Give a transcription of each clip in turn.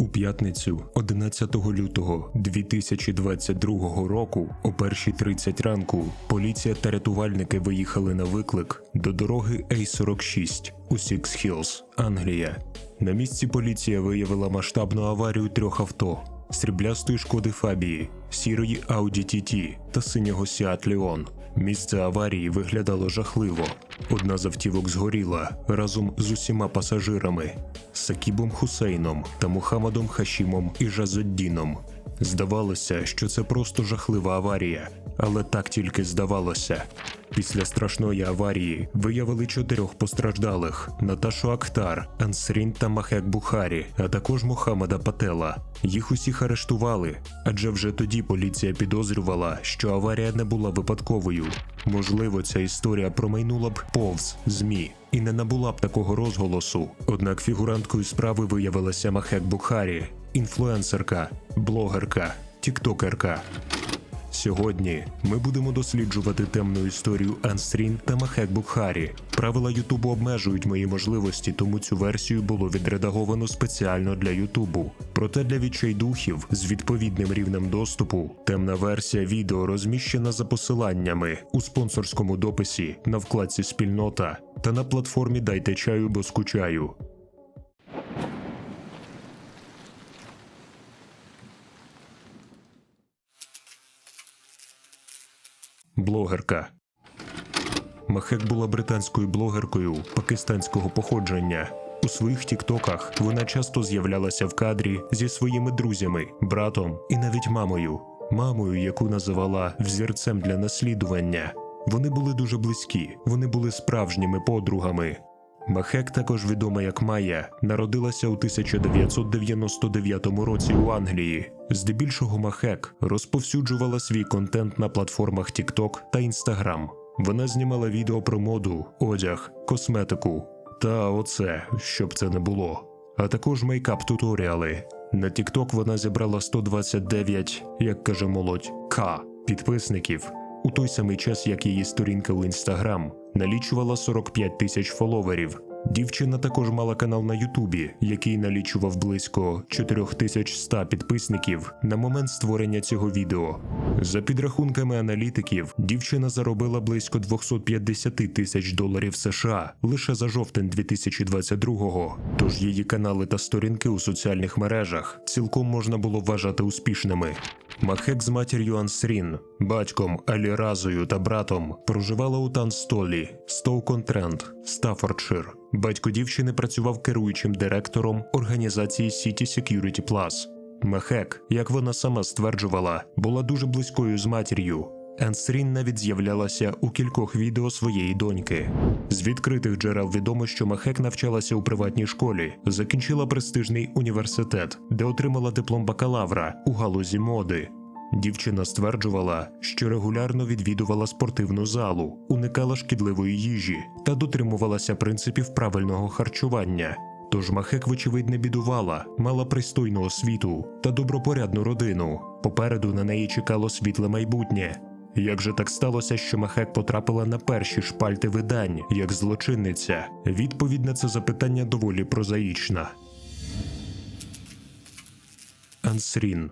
У п'ятницю, 11 лютого 2022 року, о першій 30 ранку, поліція та рятувальники виїхали на виклик до дороги А46 у Сікс Хілз, Англія. На місці поліція виявила масштабну аварію трьох авто: сріблястої шкоди Фабії, сірої Audi TT та синього Seat Leon. Місце аварії виглядало жахливо. Одна з автівок згоріла разом з усіма пасажирами Сакібом Хусейном та Мухаммадом Хашімом і Жазоддіном. Здавалося, що це просто жахлива аварія, але так тільки здавалося. Після страшної аварії виявили чотирьох постраждалих: Наташу Актар, Ансрін та Махек Бухарі, а також Мохаммада Патела. Їх усіх арештували, адже вже тоді поліція підозрювала, що аварія не була випадковою. Можливо, ця історія промайнула б повз ЗМІ і не набула б такого розголосу. Однак фігуранткою справи виявилася Махек Бухарі, інфлюенсерка, блогерка, тіктокерка. Сьогодні ми будемо досліджувати темну історію Анстрін та Махек Букхарі. Правила Ютубу обмежують мої можливості, тому цю версію було відредаговано спеціально для Ютубу. Проте для відчайдухів з відповідним рівнем доступу темна версія відео розміщена за посиланнями у спонсорському дописі на вкладці Спільнота та на платформі Дайте чаю, бо скучаю. Блогерка. Махек була британською блогеркою пакистанського походження. У своїх тіктоках вона часто з'являлася в кадрі зі своїми друзями, братом і навіть мамою, мамою, яку називала взірцем для наслідування. Вони були дуже близькі, вони були справжніми подругами. Махек, також відома як Майя, народилася у 1999 році у Англії. Здебільшого Махек розповсюджувала свій контент на платформах TikTok та Instagram. Вона знімала відео про моду, одяг, косметику та оце, щоб це не було. А також мейкап-туторіали. На TikTok вона зібрала 129, як каже молодь, К підписників у той самий час, як її сторінка у Instagram налічувала 45 тисяч фоловерів. Дівчина також мала канал на Ютубі, який налічував близько 4100 підписників на момент створення цього відео. За підрахунками аналітиків, дівчина заробила близько 250 тисяч доларів США лише за жовтень 2022-го. Тож її канали та сторінки у соціальних мережах цілком можна було вважати успішними. Махек з матір'ю Ансрін, батьком Аліразою та братом проживала у Танстолі, Стоукон-Трент, Стаффордшир. Батько дівчини працював керуючим директором організації City Security Plus. Махек, як вона сама стверджувала, була дуже близькою з матір'ю. Ансрін навіть з'являлася у кількох відео своєї доньки. З відкритих джерел відомо, що Махек навчалася у приватній школі, закінчила престижний університет, де отримала диплом бакалавра у галузі моди. Дівчина стверджувала, що регулярно відвідувала спортивну залу, уникала шкідливої їжі та дотримувалася принципів правильного харчування. Тож Махек, вочевидь, не бідувала, мала пристойну освіту та добропорядну родину. Попереду на неї чекало світле майбутнє. Як же так сталося, що Махек потрапила на перші шпальти видань як злочинниця? Відповідь на це запитання доволі прозаїчна. Ансрін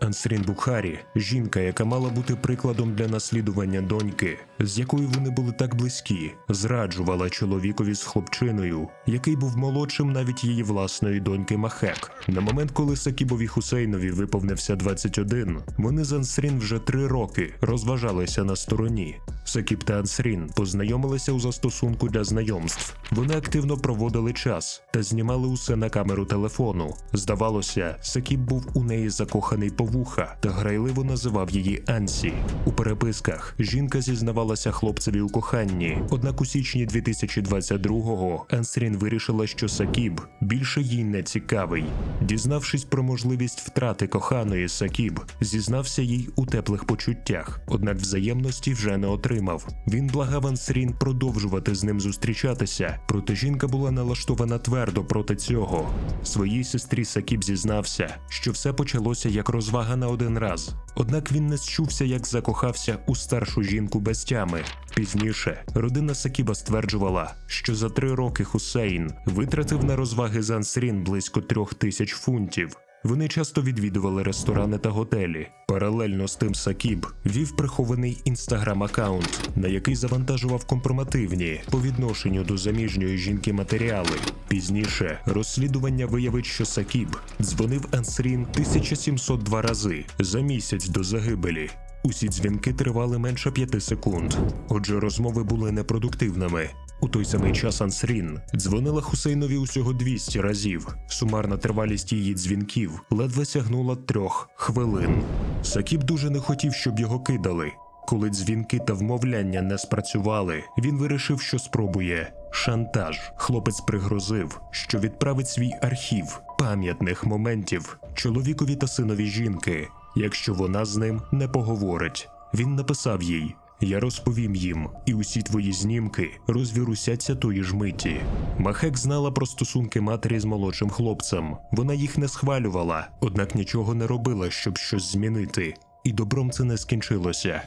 Ансрін Бухарі, жінка, яка мала бути прикладом для наслідування доньки, з якою вони були так близькі, зраджувала чоловікові з хлопчиною, який був молодшим навіть її власної доньки Махек. На момент, коли Сакібові Хусейнові виповнився 21, вони з Ансрін вже три роки розважалися на стороні. Сакіб та Ансрін познайомилися у застосунку для знайомств. Вони активно проводили час та знімали усе на камеру телефону. Здавалося, Сакіб був у неї закоханий по вуха та грайливо називав її Ансі. У переписках жінка зізнавалася хлопцеві у коханні. Однак у січні 2022-го Ансрін вирішила, що Сакіб більше їй не цікавий. Дізнавшись про можливість втрати коханої, Сакіб зізнався їй у теплих почуттях, однак взаємності вже не отримав. Він благав Ансрін продовжувати з ним зустрічатися, проте жінка була налаштована твердо проти цього. Своїй сестрі Сакіб зізнався, що все почалося як розвага на один раз. Однак він не счувся, як закохався у старшу жінку без життями. Пізніше родина Сакіба стверджувала, що за три роки Хусейн витратив на розваги Зансрін близько трьох тисяч фунтів. Вони часто відвідували ресторани та готелі. Паралельно з тим Сакіб вів прихований інстаграм-аккаунт, на який завантажував компромативні по відношенню до заміжньої жінки матеріали. Пізніше розслідування виявить, що Сакіб дзвонив Ансрін 1702 рази за місяць до загибелі. Усі дзвінки тривали менше п'яти секунд. Отже, розмови були непродуктивними. У той самий час Ансрін дзвонила Хусейнові усього 200 разів. Сумарна тривалість її дзвінків ледве сягнула трьох хвилин. Сакіб дуже не хотів, щоб його кидали. Коли дзвінки та вмовляння не спрацювали, він вирішив, що спробує шантаж. Хлопець пригрозив, що відправить свій архів пам'ятних моментів чоловікові та синові жінки, якщо вона з ним не поговорить. Він написав їй: Я розповім їм, і усі твої знімки розвірусяться тої ж миті. Махек знала про стосунки матері з молодшим хлопцем. Вона їх не схвалювала, однак нічого не робила, щоб щось змінити. І добром це не скінчилося.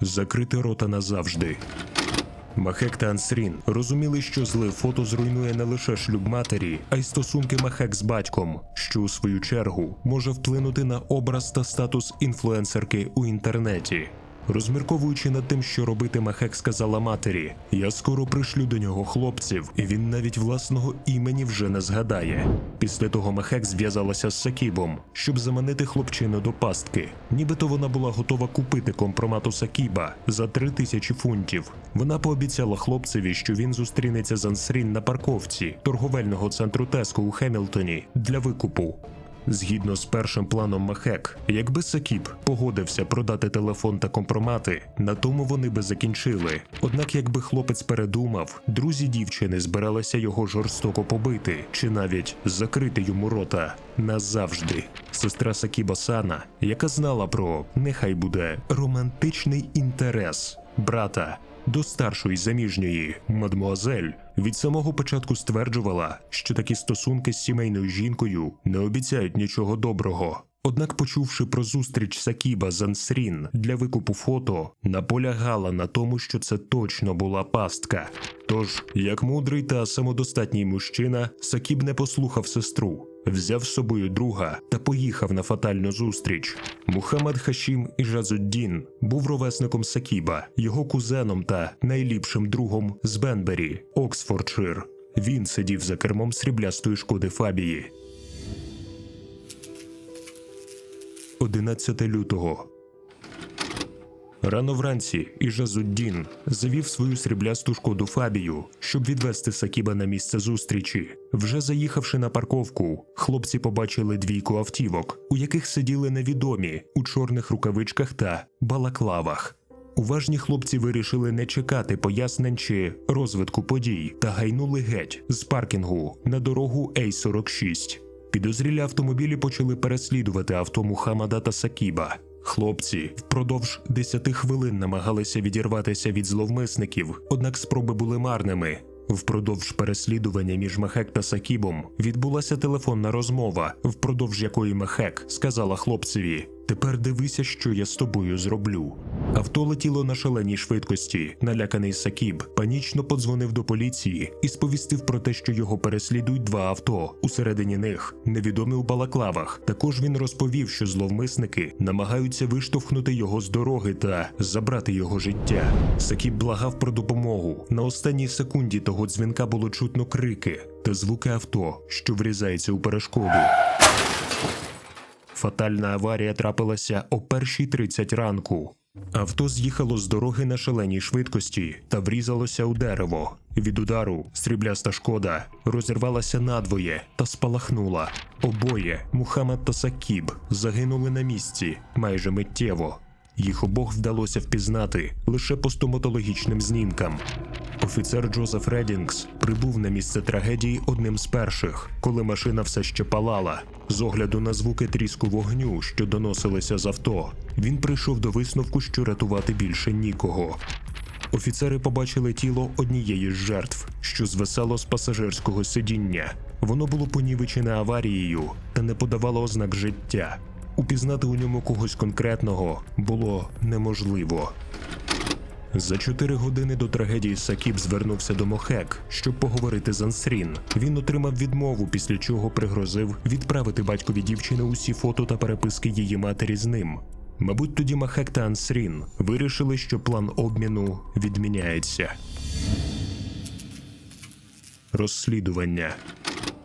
Закрити рота назавжди. Махек та Ансрін розуміли, що зле фото зруйнує не лише шлюб матері, а й стосунки Махек з батьком, що у свою чергу може вплинути на образ та статус інфлюенсерки у інтернеті. Розмірковуючи над тим, що робити, Махек сказала матері: Я скоро пришлю до нього хлопців, і він навіть власного імені вже не згадає. Після того Махек зв'язалася з Сакібом, щоб заманити хлопчину до пастки. Нібито вона була готова купити компромату Сакіба за три тисячі фунтів. Вона пообіцяла хлопцеві, що він зустрінеться з Ансрін на парковці торговельного центру Теско у Хемілтоні для викупу. Згідно з першим планом Махек, якби Сакіб погодився продати телефон та компромати, на тому вони би закінчили. Однак, якби хлопець передумав, друзі дівчини збиралися його жорстоко побити чи навіть закрити йому рота назавжди. Сестра Сакіба Сана, яка знала про нехай буде романтичний інтерес брата до старшої заміжньої мадмуазель від самого початку стверджувала, що такі стосунки з сімейною жінкою не обіцяють нічого доброго. Однак, почувши про зустріч Сакіба з Ансрін для викупу фото, наполягала на тому, що це точно була пастка. Тож, як мудрий та самодостатній мужчина, Сакіб не послухав сестру, взяв з собою друга та поїхав на фатальну зустріч. Мухаммад Хашім Іжазуддін був ровесником Сакіба, його кузеном та найліпшим другом з Бенбері, Оксфордшир. Він сидів за кермом сріблястої шкоди Фабії. 11 лютого. Рано вранці Іжазуддін завів свою сріблясту шкоду Фабію, щоб відвести Сакіба на місце зустрічі. Вже заїхавши на парковку, хлопці побачили двійку автівок, у яких сиділи невідомі у чорних рукавичках та балаклавах. Уважні хлопці вирішили не чекати пояснень чи розвитку подій та гайнули геть з паркінгу на дорогу Ей-46. Підозрілі автомобілі почали переслідувати авто Мухаммада та Сакіба. Хлопці впродовж 10 хвилин намагалися відірватися від зловмисників, однак спроби були марними. Впродовж переслідування між Мехек та Сакібом відбулася телефонна розмова, впродовж якої Мехек сказала хлопцеві: Тепер дивися, що я з тобою зроблю. Авто летіло на шаленій швидкості. Наляканий Сакіб панічно подзвонив до поліції і сповістив про те, що його переслідують два авто. Усередині них невідомі у балаклавах. Також він розповів, що зловмисники намагаються виштовхнути його з дороги та забрати його життя. Сакіб благав про допомогу. На останній секунді того дзвінка було чутно крики та звуки авто, що врізається у перешкоду. Фатальна аварія трапилася о 1.30 ранку. Авто з'їхало з дороги на шаленій швидкості та врізалося у дерево. Від удару срібляста шкода розірвалася надвоє та спалахнула. Обоє Мухаммад та Сакіб загинули на місці майже миттєво. Їх обох вдалося впізнати лише по стоматологічним знімкам. Офіцер Джозеф Редінгс прибув на місце трагедії одним з перших, коли машина все ще палала. З огляду на звуки тріску вогню, що доносилися з авто, він прийшов до висновку, що рятувати більше нікого. Офіцери побачили тіло однієї з жертв, що звисало з пасажирського сидіння. Воно було понівечене аварією та не подавало ознак життя. упізнати у ньому когось конкретного було неможливо. За чотири години до трагедії Сакіб звернувся до Мохек, щоб поговорити з Ансрін. Він отримав відмову, після чого пригрозив відправити батькові дівчини усі фото та переписки її матері з ним. Мабуть, тоді Махек та Ансрін вирішили, що план обміну відміняється. Розслідування.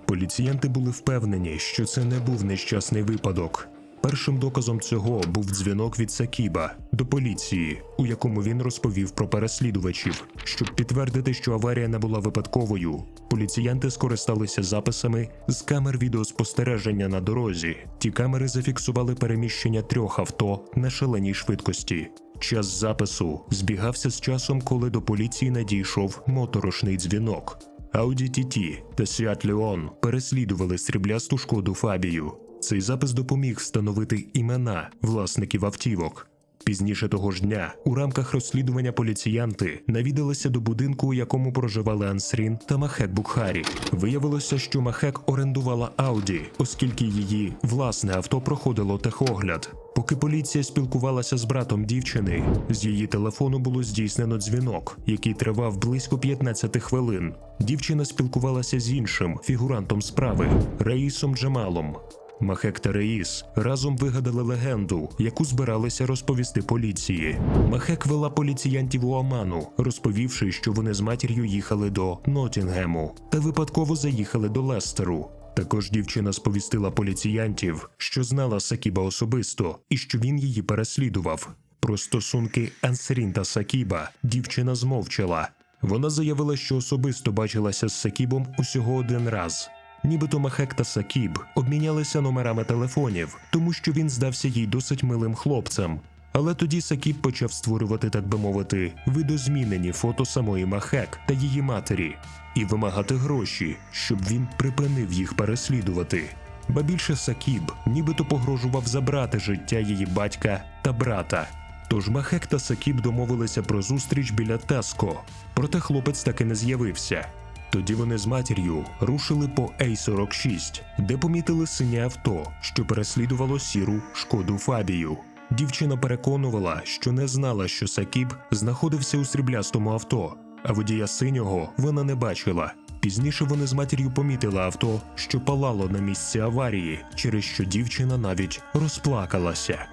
Поліціянти були впевнені, що це не був нещасний випадок. Першим доказом цього був дзвінок від Сакіба до поліції, у якому він розповів про переслідувачів. Щоб підтвердити, що аварія не була випадковою, поліціянти скористалися записами з камер відеоспостереження на дорозі. Ті камери зафіксували переміщення трьох авто на шаленій швидкості. Час запису збігався з часом, коли до поліції надійшов моторошний дзвінок. Audi TT та Seat Leon переслідували сріблясту шкоду Фабію. Цей запис допоміг встановити імена власників автівок. Пізніше того ж дня, у рамках розслідування поліціянти навідалися до будинку, у якому проживали Ансрін та Махек Букхарі. Виявилося, що Махек орендувала Ауді, оскільки її власне авто проходило техогляд. Поки поліція спілкувалася з братом дівчини, з її телефону було здійснено дзвінок, який тривав близько 15 хвилин. Дівчина спілкувалася з іншим фігурантом справи Раїсом Джамалом. Махек та Реїс разом вигадали легенду, яку збиралися розповісти поліції. Махек вела поліціянтів у Оману, розповівши, що вони з матір'ю їхали до Нотінгему та випадково заїхали до Лестеру. Також дівчина сповістила поліціянтів, що знала Сакіба особисто і що він її переслідував. Про стосунки Ансрін та Сакіба дівчина змовчала. Вона заявила, що особисто бачилася з Сакібом усього один раз. Нібито Махек та Сакіб обмінялися номерами телефонів, тому що він здався їй досить милим хлопцем. Але тоді Сакіб почав створювати, так би мовити, видозмінені фото самої Махек та її матері і вимагати гроші, щоб він припинив їх переслідувати. Ба більше Сакіб нібито погрожував забрати життя її батька та брата. Тож Махек та Сакіб домовилися про зустріч біля Теско, проте хлопець таки не з'явився. Тоді вони з матір'ю рушили по Ей-46, де помітили синє авто, що переслідувало сіру шкоду Фабію. Дівчина переконувала, що не знала, що Сакіб знаходився у сріблястому авто, а водія синього вона не бачила. Пізніше вони з матір'ю помітили авто, що палало на місці аварії, через що дівчина навіть розплакалася.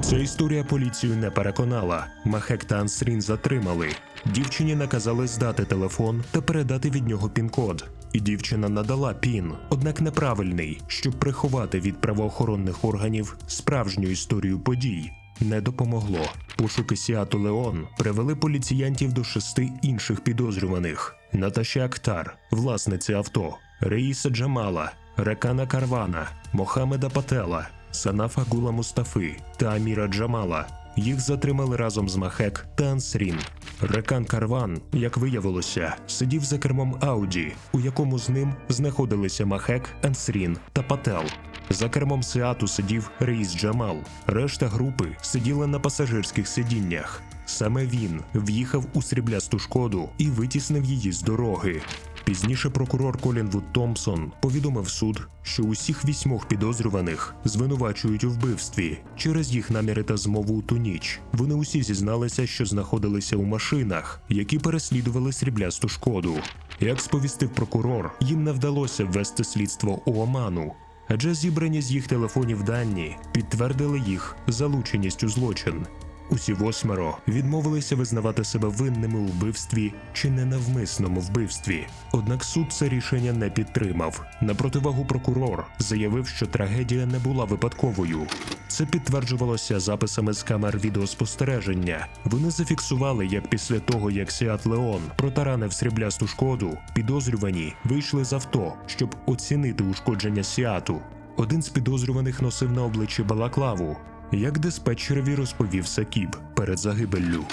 Ця історія поліцію не переконала. Махек та Ансрін затримали. Дівчині наказали здати телефон та передати від нього пін-код. І дівчина надала пін, однак неправильний, щоб приховати від правоохоронних органів справжню історію подій. Не допомогло. Пошуки Сіату Леон привели поліціянтів до шести інших підозрюваних: Наташі Актар, власниці авто, Реїса Джамала, Рекана Карвана, Мохамеда Патела, Санафа Гула Мустафи та Аміра Джамала. Їх затримали разом з Махек та Ансрін. Рекан Карван, як виявилося, сидів за кермом Ауді, у якому з ним знаходилися Махек, Ансрін та Пател. За кермом Сеату сидів Рейс Джамал. Решта групи сиділа на пасажирських сидіннях. Саме він в'їхав у сріблясту шкоду і витіснив її з дороги. Пізніше прокурор Колін Вуд Томпсон повідомив суд, що усіх вісьмох підозрюваних звинувачують у вбивстві через їх наміри та змову у ту ніч. Вони усі зізналися, що знаходилися у машинах, які переслідували сріблясту шкоду. Як сповістив прокурор, їм не вдалося ввести слідство у Оману, адже зібрані з їх телефонів дані підтвердили їх залученість у злочин. Усі восьмеро відмовилися визнавати себе винними у вбивстві чи ненавмисному вбивстві. Однак суд це рішення не підтримав. На противагу прокурор заявив, що трагедія не була випадковою. Це підтверджувалося записами з камер відеоспостереження. Вони зафіксували, як після того, як Сіат Леон протаранив сріблясту шкоду, підозрювані вийшли з авто, щоб оцінити ушкодження Сіату. Один з підозрюваних носив на обличчі балаклаву, як диспетчерові розповів Сакіб перед загибеллю.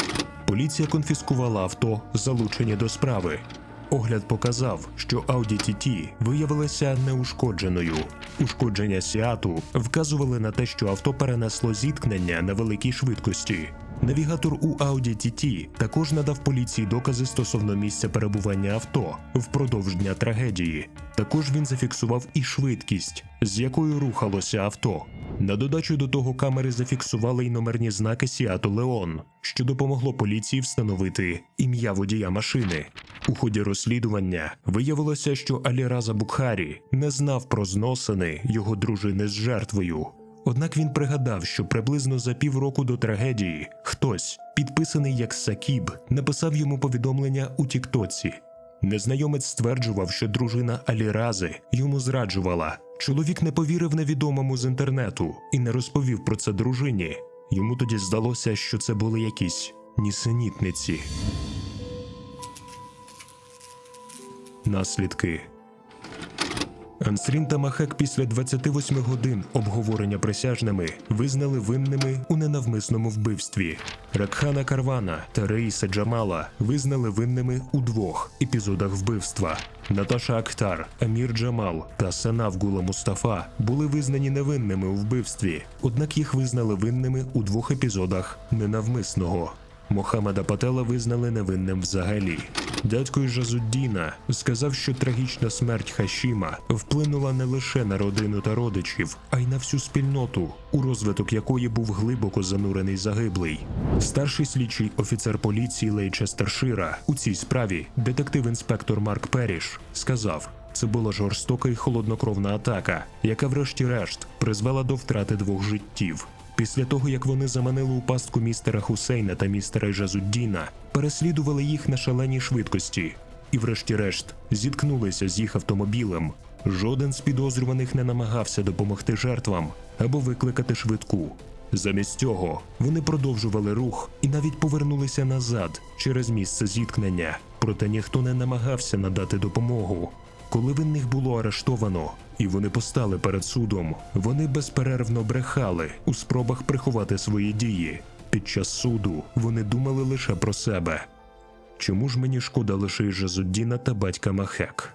Поліція конфіскувала авто, залучені до справи. Огляд показав, що Audi TT виявилася неушкодженою. Ушкодження Сіату вказували на те, що авто перенесло зіткнення на великій швидкості. Навігатор у Audi TT також надав поліції докази стосовно місця перебування авто впродовж дня трагедії. Також він зафіксував і швидкість, з якою рухалося авто. На додачу до того камери зафіксували й номерні знаки Сіато Леон, що допомогло поліції встановити ім'я водія машини. У ході розслідування виявилося, що Аліраза Букхарі не знав про зносини його дружини з жертвою. Однак він пригадав, що приблизно за півроку до трагедії хтось, підписаний як Сакіб, написав йому повідомлення у Тіктоці. Незнайомець стверджував, що дружина Алірази йому зраджувала. Чоловік не повірив невідомому з інтернету і не розповів про це дружині. Йому тоді здалося, що це були якісь нісенітниці. Наслідки Ансрін та Махек після 28 годин обговорення присяжними визнали винними у ненавмисному вбивстві. Ракхана Карвана та Раїса Джамала визнали винними у двох епізодах вбивства. Наташа Актар, Амір Джамал та Санав Гула Мустафа були визнані невинними у вбивстві, однак їх визнали винними у двох епізодах ненавмисного. Мохаммеда Патела визнали невинним взагалі. Дядько Жазуддіна сказав, що трагічна смерть Хашіма вплинула не лише на родину та родичів, а й на всю спільноту, у розвиток якої був глибоко занурений загиблий. Старший слідчий офіцер поліції Лейчестер Шира у цій справі, детектив-інспектор Марк Періш, сказав. Це була жорстока і холоднокровна атака, яка, врешті-решт, призвела до втрати двох життів. Після того, як вони заманили у пастку містера Хусейна та містера Жазуддіна, переслідували їх на шаленій швидкості і, врешті-решт, зіткнулися з їх автомобілем. Жоден з підозрюваних не намагався допомогти жертвам або викликати швидку. Замість цього вони продовжували рух і навіть повернулися назад через місце зіткнення, проте ніхто не намагався надати допомогу. Коли винних було арештовано і вони постали перед судом, вони безперервно брехали у спробах приховати свої дії. Під час суду вони думали лише про себе. Чому ж мені шкода лише Жазуддіна та батька Махек?